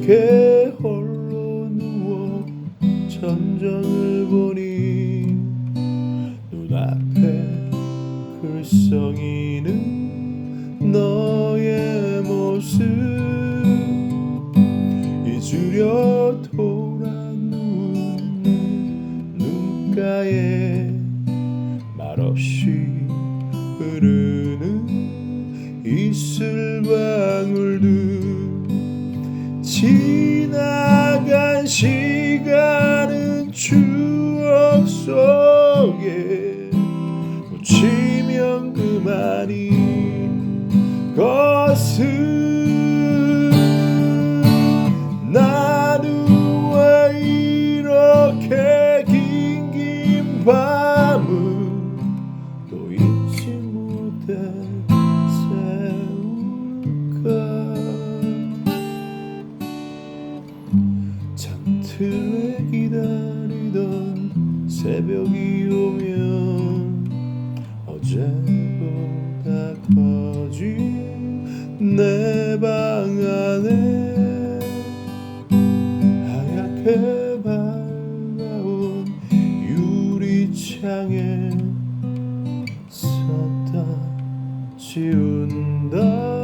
이렇게 홀로 누워 천장을 보니 눈앞에 글썽이는 너의 모습. 잊으려 돌아 누운 눈가에 말없이 흐르는 이슬 지나간 시간은 추억 속에 묻히면 그만인 것을 나는 왜 이렇게 긴긴 밤 틀에 기다리던 새벽이 오면 어제보다 커진 내 방 안에 하얗게 밝아온 유리창에 섰다 지운다.